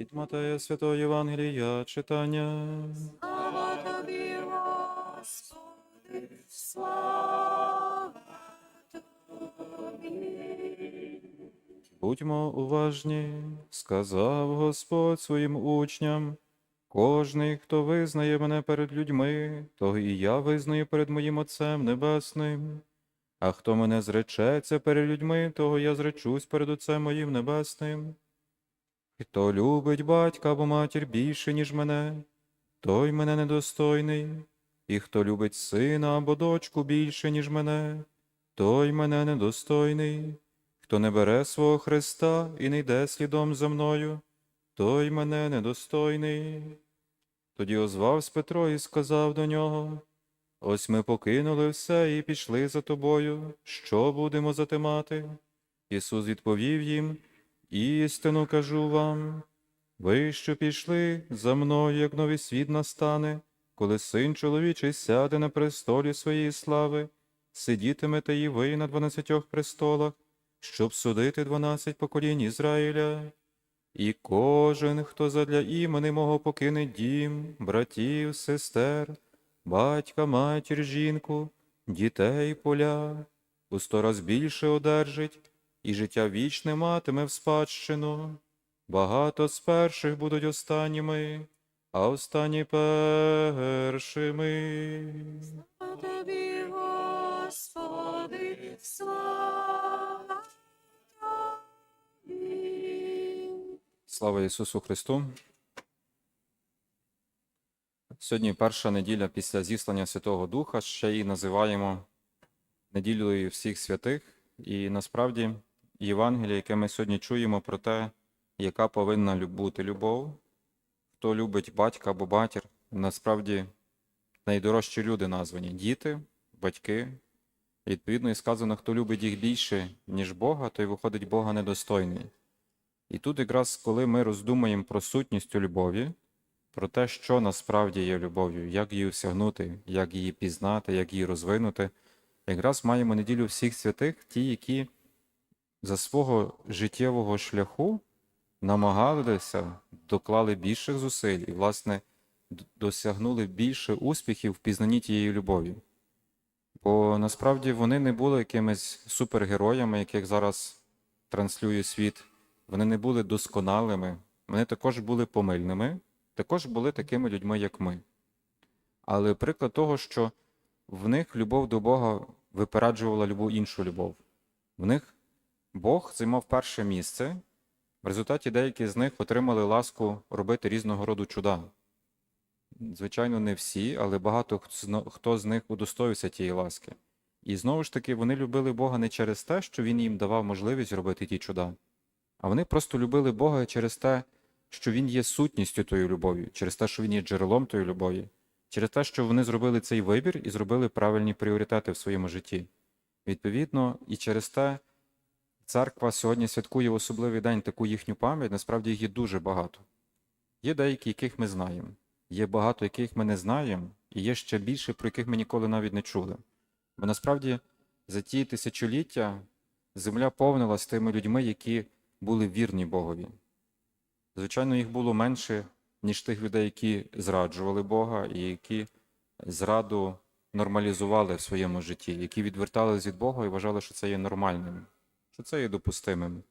Від Матея Святого Євангелія читання. Слава тобі, Господи, слава тобі. Будьмо уважні, сказав Господь своїм учням. Кожний, хто визнає мене перед людьми, того і я визнаю перед моїм Отцем Небесним. А хто мене зречеться перед людьми, того я зречусь перед Отцем моїм Небесним. Хто любить батька або матір більше, ніж мене, той мене недостойний, і хто любить сина або дочку більше, ніж мене, той мене недостойний. Хто не бере свого Христа і не йде слідом за мною, той мене недостойний. Тоді озвався Петро і сказав до нього: Ось ми покинули все і пішли за тобою. Що будемо затимати? Ісус відповів їм: Істину кажу вам. Ви, що пішли за мною, як новий світ настане, коли син чоловічий сяде на престолі своєї слави, сидітимете і ви на дванадцятьох престолах, щоб судити дванадцять поколінь Ізраїля. І кожен, хто задля імени мого покине дім, братів, сестер, батька, матір, жінку, дітей, поля, у сто раз більше одержить, і життя вічне матиме в спадщину. Багато з перших будуть останніми, а останні першими. Слава тобі, Господи, слава тобі. Слава Ісусу Христу! Сьогодні перша неділя після зіслання Святого Духа, ще її називаємо неділею всіх святих. І насправді Євангеліє, яке ми сьогодні чуємо про те, яка повинна бути любов, хто любить батька або батір, насправді найдорожчі люди названі діти, батьки. Відповідно, і сказано, хто любить їх більше, ніж Бога, той виходить Бога недостойний. І тут якраз коли ми роздумаємо про сутність у любові, про те, що насправді є любов'ю, як її осягнути, як її пізнати, як її розвинути, якраз маємо неділю всіх святих, ті, які за свого життєвого шляху намагалися, доклали більших зусиль і, власне, досягнули більше успіхів в пізнанні тієї любові. Бо насправді вони не були якимись супергероями, яких зараз транслює світ. Вони не були досконалими, вони також були помильними, також були такими людьми, як ми. Але приклад того, що в них любов до Бога випереджувала любу іншу любов. В них Бог займав перше місце, в результаті деякі з них отримали ласку робити різного роду чуда. Звичайно, не всі, але багато хто- з них удостоївся тієї ласки. І знову ж таки, вони любили Бога не через те, що Він їм давав можливість робити ті чуда, а вони просто любили Бога через те, що Він є сутністю тої любові, через те, що Він є джерелом тої любові, через те, що вони зробили цей вибір і зробили правильні пріоритети в своєму житті. Відповідно, і через те церква сьогодні святкує особливий день таку їхню пам'ять, насправді їх є дуже багато. Є деякі, яких ми знаємо, є багато, яких ми не знаємо, і є ще більше, про яких ми ніколи навіть не чули. Бо насправді за ті тисячоліття земля повнилась тими людьми, які були вірні Богові. Звичайно, їх було менше, ніж тих людей, які зраджували Бога і які зраду нормалізували в своєму житті, які відвертались від Бога і вважали, що це є нормальним, що це є допустимим,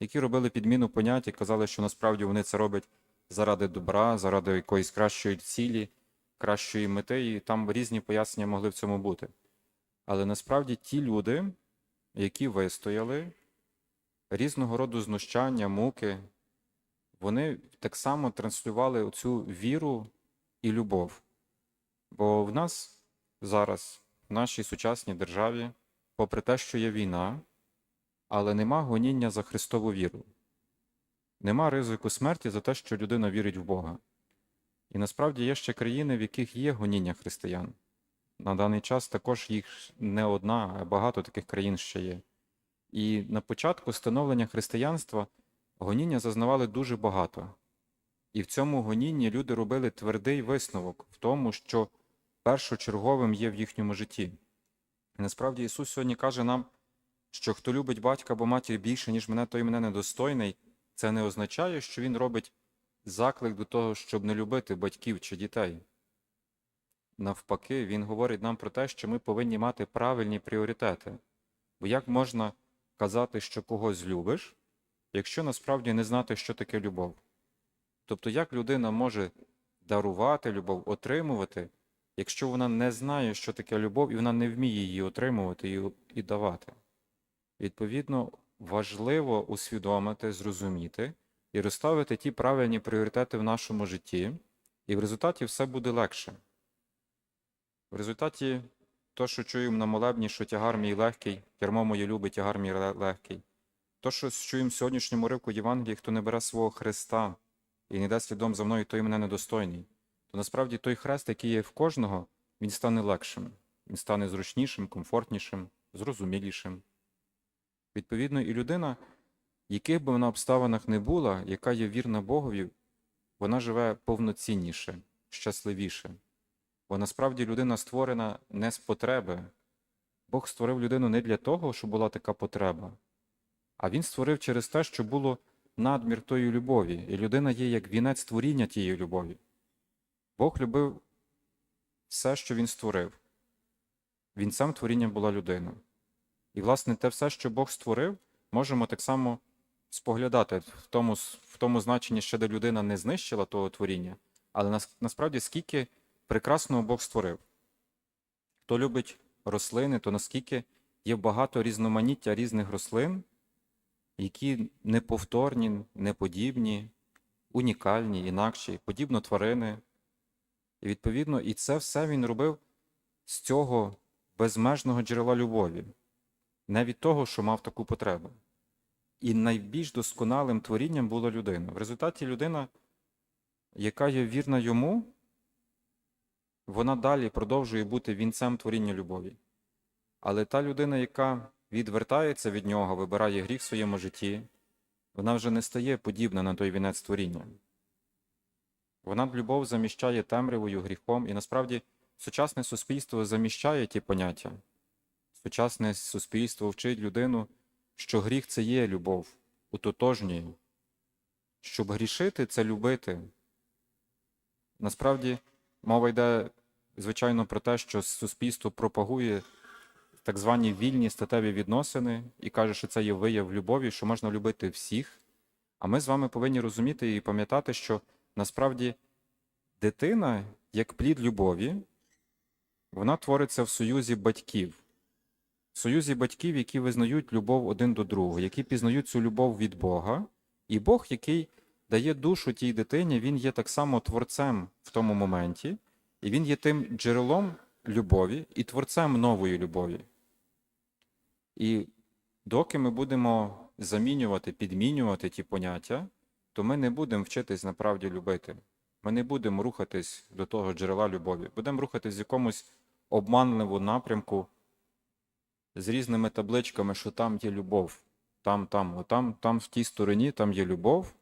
які робили підміну понять і казали, що насправді вони це роблять заради добра, заради якоїсь кращої цілі, кращої мети, і там різні пояснення могли в цьому бути. Але насправді ті люди, які вистояли, різного роду знущання, муки, вони так само транслювали цю віру і любов. Бо в нас зараз, в нашій сучасній державі, попри те, що є війна, але нема гоніння за Христову віру. Нема ризику смерті за те, що людина вірить в Бога. І насправді є ще країни, в яких є гоніння християн. На даний час також їх не одна, а багато таких країн ще є. І на початку становлення християнства гоніння зазнавали дуже багато. І в цьому гонінні люди робили твердий висновок в тому, що першочерговим є в їхньому житті. І насправді Ісус сьогодні каже нам, що хто любить батька або матір більше, ніж мене, той мене недостойний, це не означає, що Він робить заклик до того, щоб не любити батьків чи дітей. Навпаки, він говорить нам про те, що ми повинні мати правильні пріоритети. Бо як можна казати, що когось любиш, якщо насправді не знати, що таке любов? Тобто, як людина може дарувати любов, отримувати, якщо вона не знає, що таке любов, і вона не вміє її отримувати і, давати? Відповідно, важливо усвідомити, зрозуміти і розставити ті правильні пріоритети в нашому житті, і в результаті все буде легше. В результаті то, що чуємо на молебні, що тягар мій легкий, кермо моє любить, тягар мій легкий. То, що чуємо в сьогоднішньому ривку Євангелії, хто не бере свого Христа і не йде слідом за мною, той мене недостойний. То насправді той хрест, який є в кожного, він стане легшим, він стане зручнішим, комфортнішим, зрозумілішим. Відповідно, і людина, яких би вона обставинах не була, яка є вірна Богові, вона живе повноцінніше, щасливіше. Бо насправді людина створена не з потреби. Бог створив людину не для того, щоб була така потреба, а Він створив через те, що було надмір тої любові, і людина є як вінець творіння тієї любові. Бог любив все, що Він створив. Вінцем творіння була людина. І, власне, те все, що Бог створив, можемо так само споглядати в тому, в тому значенні, що де людина не знищила того творіння, але нас, насправді скільки прекрасного Бог створив. Хто любить рослини, то наскільки є багато різноманіття різних рослин, які неповторні, неподібні, унікальні, інакші, подібно тварини. І відповідно, і це все він робив з цього безмежного джерела любові, не від того, що мав таку потребу. І найбільш досконалим творінням була людина. В результаті людина, яка є вірна йому, вона далі продовжує бути вінцем творіння любові. Але та людина, яка відвертається від нього, вибирає гріх в своєму житті, вона вже не стає подібна на той вінець творіння. Вона любов заміщає темрявою, гріхом, і насправді сучасне суспільство заміщає ті поняття. Сучасне суспільство вчить людину, що гріх це є любов, утотожнює. Щоб грішити це любити. Насправді мова йде, звичайно, про те, що суспільство пропагує так звані вільні статеві відносини і каже, що це є вияв любові, що можна любити всіх. А ми з вами повинні розуміти і пам'ятати, що насправді дитина, як плід любові, вона твориться в союзі батьків. Союзі батьків, які визнають любов один до другого, які пізнають цю любов від Бога, і Бог, який дає душу тій дитині, він є так само творцем в тому моменті, і він є тим джерелом любові і творцем нової любові. І доки ми будемо замінювати, підмінювати ті поняття, то ми не будемо вчитись направді любити. Ми не будемо рухатись до того джерела любові. Будемо рухатись в якомусь обманливому напрямку з різними табличками, що там є любов. Там, там, отам, там в тій стороні там є любов.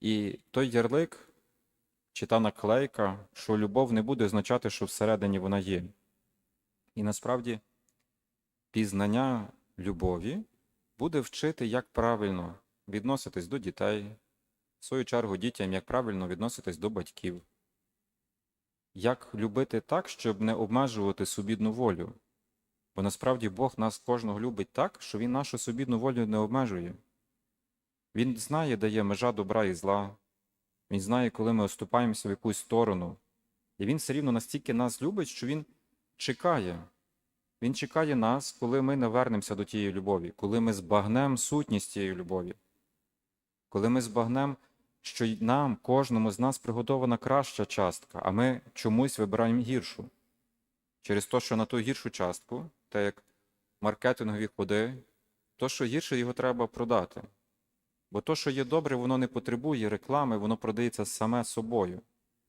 І той ярлик чи та наклейка, що любов не буде означати, що всередині вона є. І насправді пізнання любові буде вчити, як правильно відноситись до дітей, в свою чергу дітям, як правильно відноситись до батьків, як любити так, щоб не обмежувати субідну волю. Бо насправді Бог нас кожного любить так, що Він нашу субідну волю не обмежує. Він знає, де є межа добра і зла. Він знає, коли ми оступаємося в якусь сторону. І він все рівно настільки нас любить, що він чекає. Він чекає нас, коли ми навернемося до тієї любові, коли ми збагнемо сутність тієї любові, коли ми збагнемо, що нам, кожному з нас приготована краща частка, а ми чомусь вибираємо гіршу. Через те, що на ту гіршу частку, так як маркетингові ходи, то, що гірше, його треба продати. Бо то, що є добре, воно не потребує реклами, воно продається саме собою.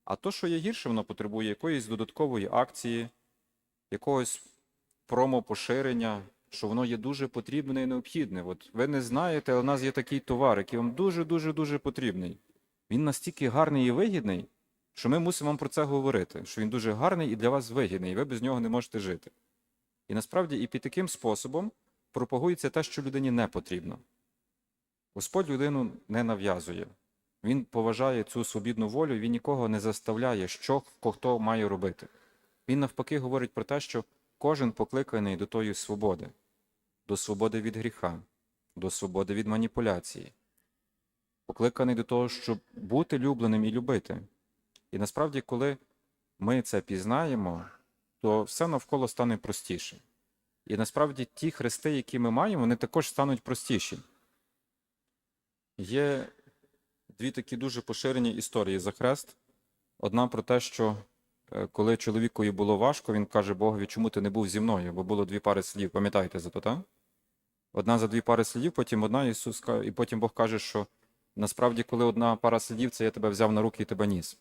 А то, що є гірше, воно потребує якоїсь додаткової акції, якогось промо-поширення, що воно є дуже потрібне і необхідне. От ви не знаєте, але у нас є такий товар, який вам дуже-дуже дуже потрібний. Він настільки гарний і вигідний, що ми мусимо вам про це говорити, що він дуже гарний і для вас вигідний, і ви без нього не можете жити. І насправді і під таким способом пропагується те, що людині не потрібно. Господь людину не нав'язує. Він поважає цю свобідну волю, він нікого не заставляє, що хто має робити. Він навпаки говорить про те, що кожен покликаний до тої свободи, до свободи від гріха, до свободи від маніпуляції, покликаний до того, щоб бути любленим і любити. І насправді, коли ми це пізнаємо, то все навколо стане простіше. І насправді ті хрести, які ми маємо, вони також стануть простіші. Є дві такі дуже поширені історії за хрест. Одна про те, що е, коли чоловікові було важко, він каже Богові, чому ти не був зі мною? Бо було дві пари слів, пам'ятаєте за то, так? Одна за дві пари слів, потім одна Ісус, і потім Бог каже, що насправді, коли одна пара слів, це я тебе взяв на руки і тебе ніс.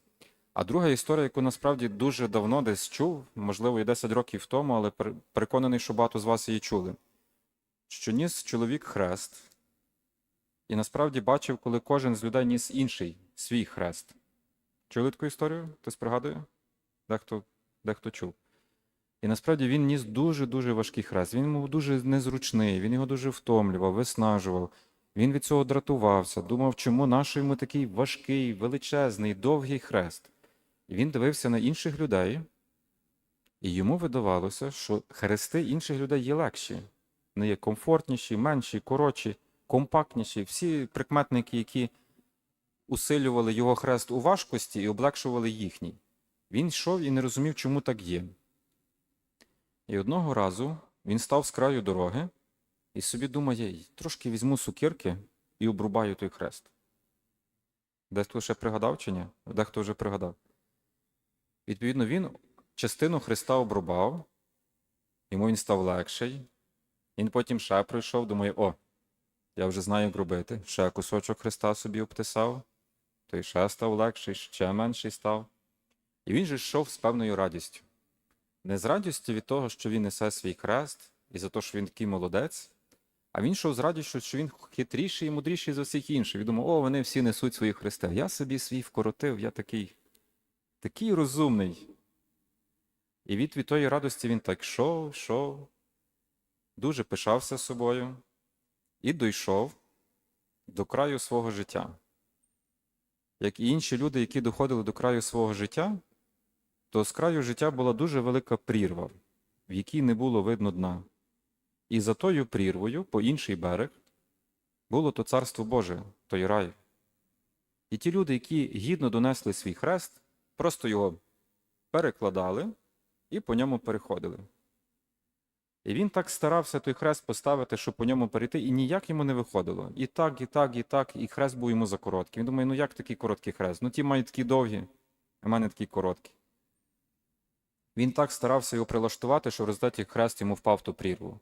А друга історія, яку насправді дуже давно десь чув, можливо, і 10 років тому, але переконаний, що багато з вас її чули, що ніс чоловік хрест, і насправді бачив, коли кожен з людей ніс інший свій хрест. Чули таку історію? Хтось пригадує? Дехто, дехто чув. І насправді він ніс дуже-дуже важкий хрест. Він був дуже незручний, він його дуже втомлював, виснажував. Він від цього дратувався, думав, чому наш йому такий важкий, величезний, довгий хрест. Він дивився на інших людей, і йому видавалося, що хрести інших людей є легші, вони є комфортніші, менші, коротші, компактніші. Всі прикметники, які усилювали його хрест у важкості і облегшували їхній. Він йшов і не розумів, чому так є. І одного разу він став з краю дороги і собі думає, трошки візьму сукірки і обрубаю той хрест. Дехто ще пригадав чи ні? Дехто вже пригадав. Відповідно, він частину Христа обрубав, йому він став легший. Він потім ще прийшов, думає, о, я вже знаю, як робити. Ще кусочок Христа собі обтисав, той ще став легший, ще менший став. І він же йшов з певною радістю. Не з радістю від того, що він несе свій хрест, і за те, що він такий молодець, а він йшов з радістю, що він хитріший і мудріший за всіх інших. Він думав, о, вони всі несуть свої хрести. Я собі свій вкоротив, я такий, такий розумний. І від, від тої радості він так йшов, йшов, дуже пишався собою і дійшов до краю свого життя. Як і інші люди, які доходили до краю свого життя, то з краю життя була дуже велика прірва, в якій не було видно дна. І за тою прірвою, по інший берег, було то царство Боже, той рай. І ті люди, які гідно донесли свій хрест, просто його перекладали і по ньому переходили. І він так старався той хрест поставити, щоб по ньому перейти, і ніяк йому не виходило. І так, і так, і так, і хрест був йому закороткий. Він думає, ну як такий короткий хрест? Ну ті мають такі довгі, а в мене такий короткий. Він так старався його прилаштувати, що в результаті хрест йому впав в ту прірву.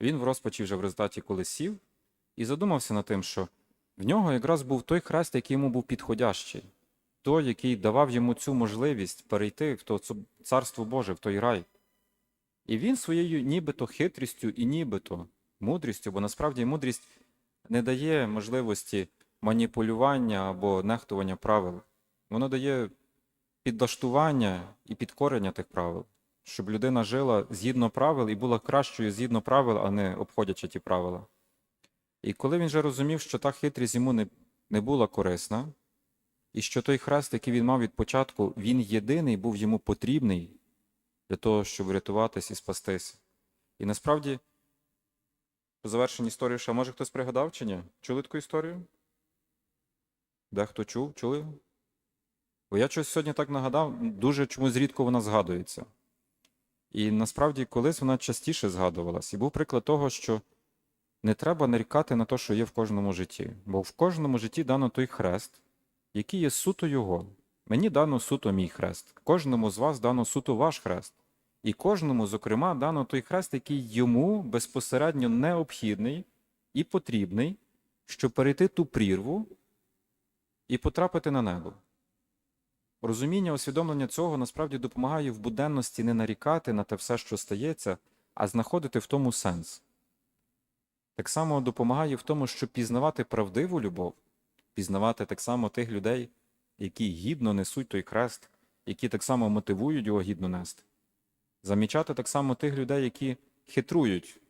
Він в розпачі вже в результаті коли сів і задумався над тим, що в нього якраз був той хрест, який йому був підходящий, той, який давав йому цю можливість перейти в то царство Боже, в той рай. І він своєю нібито хитрістю і нібито мудрістю, бо насправді мудрість не дає можливості маніпулювання або нехтування правил. Воно дає підлаштування і підкорення тих правил, щоб людина жила згідно правил і була кращою згідно правил, а не обходячи ті правила. І коли він вже розумів, що та хитрість йому не, не була корисна, і що той хрест, який він мав від початку, він єдиний був йому потрібний для того, щоб врятуватись і спастися. І насправді, по завершенні історії, ще може хтось пригадав чи ні? Чули таку історію? Дехто чув, чули? Бо я щось сьогодні так нагадав, дуже чомусь рідко вона згадується. І насправді колись вона частіше згадувалась. І був приклад того, що не треба нарікати на те, що є в кожному житті. Бо в кожному житті дано той хрест, який є суто його. Мені дано суто мій хрест, кожному з вас дано суто ваш хрест. І кожному, зокрема, дано той хрест, який йому безпосередньо необхідний і потрібний, щоб перейти ту прірву і потрапити на небо. Розуміння, усвідомлення цього насправді допомагає в буденності не нарікати на те все, що стається, а знаходити в тому сенс. Так само допомагає в тому, щоб пізнавати правдиву любов, пізнавати так само тих людей, які гідно несуть той хрест, які так само мотивують його гідно нести. Замічати так само тих людей, які хитрують.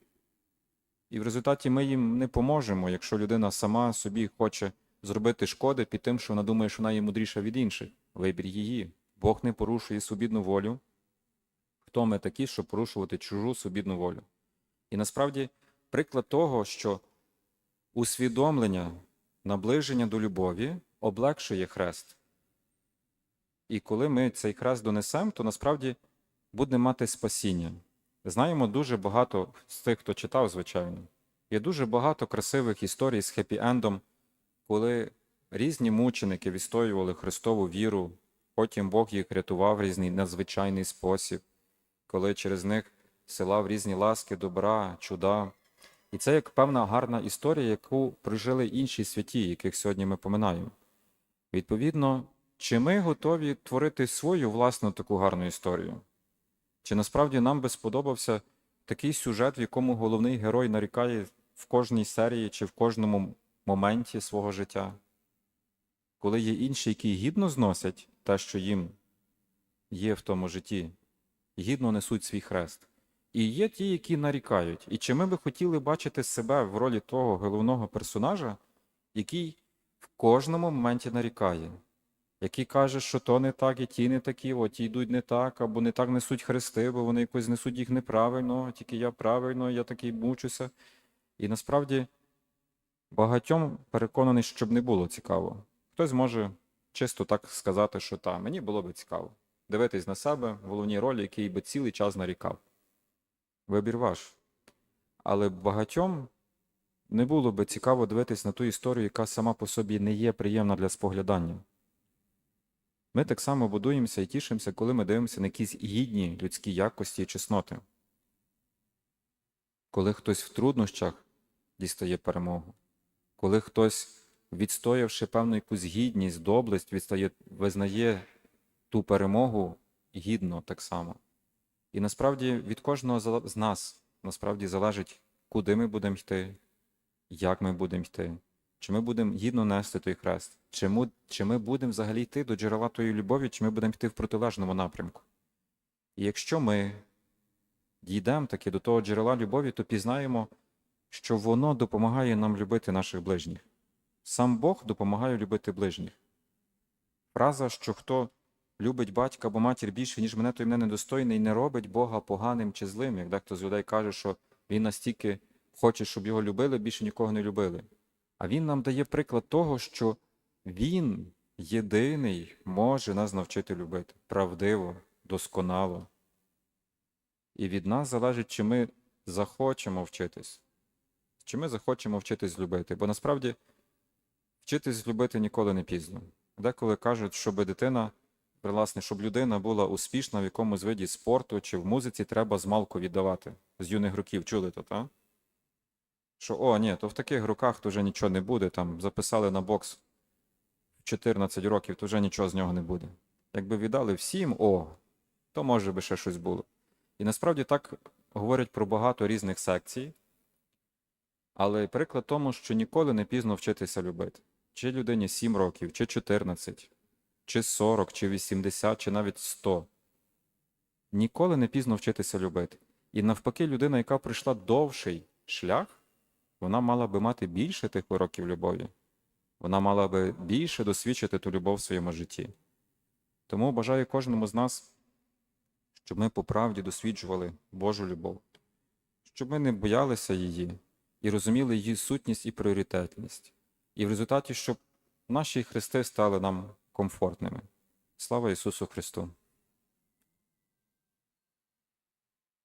І в результаті ми їм не поможемо, якщо людина сама собі хоче зробити шкоди під тим, що вона думає, що вона є мудріша від інших. Вибір її. Бог не порушує субідну волю. Хто ми такі, щоб порушувати чужу субідну волю? І насправді приклад того, що усвідомлення, наближення до любові облегшує хрест. І коли ми цей хрест донесемо, то насправді будемо мати спасіння. Знаємо дуже багато з тих, хто читав, звичайно. Є дуже багато красивих історій з хеппі-ендом, коли різні мученики відстоювали Христову віру, потім Бог їх рятував в різний надзвичайний спосіб, коли через них силав різні ласки, добра, чуда. І це як певна гарна історія, яку прожили інші святі, яких сьогодні ми поминаємо. Відповідно, чи ми готові творити свою власну таку гарну історію? Чи насправді нам би сподобався такий сюжет, в якому головний герой нарікає в кожній серії чи в кожному моменті свого життя? Коли є інші, які гідно зносять те, що їм є в тому житті, гідно несуть свій хрест. І є ті, які нарікають. І чи ми би хотіли бачити себе в ролі того головного персонажа, який в кожному моменті нарікає, який каже, що то не так, і ті не такі, от ті йдуть не так, або не так несуть хрести, бо вони якось несуть їх неправильно, тільки я правильно, я такий мучуся. І насправді багатьом переконаний, щоб не було цікаво. Хтось може чисто так сказати, що та, мені було би цікаво. Дивитись на себе в головній ролі, який би цілий час нарікав. Вибір ваш. Але багатьом не було би цікаво дивитись на ту історію, яка сама по собі не є приємна для споглядання. Ми так само будуємося і тішимося, коли ми дивимося на якісь гідні людські якості і чесноти. Коли хтось в труднощах дістає перемогу, коли хтось, відстоявши певну якусь гідність, доблесть, відстає, визнає ту перемогу гідно так само. І насправді від кожного з нас насправді залежить, куди ми будемо йти, як ми будемо йти, чи ми будемо гідно нести той хрест, чи ми, чи ми будемо взагалі йти до джерела тої любові, чи ми будемо йти в протилежному напрямку. І якщо ми дійдемо таки до того джерела любові, то пізнаємо, що воно допомагає нам любити наших ближніх. Сам Бог допомагає любити ближніх. Фраза, що хто любить батька або матір більше, ніж мене, той мене недостойний, не робить Бога поганим чи злим, як дехто з людей каже, що він настільки хоче, щоб його любили, більше нікого не любили. А він нам дає приклад того, що він єдиний може нас навчити любити правдиво, досконало. І від нас залежить, чи ми захочемо вчитись, чи ми захочемо вчитись любити. Бо насправді вчитись любити ніколи не пізно. Деколи кажуть, щоб дитина, власне, щоб людина була успішна в якомусь виді спорту чи в музиці, треба змалку віддавати. З юних років чули то, так? Що, о, ні, то в таких руках то вже нічого не буде. Там записали на бокс 14 років, то вже нічого з нього не буде. Якби віддали всім, о, то може би ще щось було. І насправді так говорять про багато різних секцій, але приклад тому, що ніколи не пізно вчитися любити. Чи людині 7 років, чи 14, чи 40, чи 80, чи навіть 100. Ніколи не пізно вчитися любити. І навпаки, людина, яка пройшла довший шлях, вона мала би мати більше тих уроків любові. Вона мала би більше досвідчити ту любов в своєму житті. Тому бажаю кожному з нас, щоб ми по правді досліджували Божу любов, щоб ми не боялися її і розуміли її сутність і пріоритетність. І в результаті, щоб наші хрести стали нам комфортними. Слава Ісусу Христу!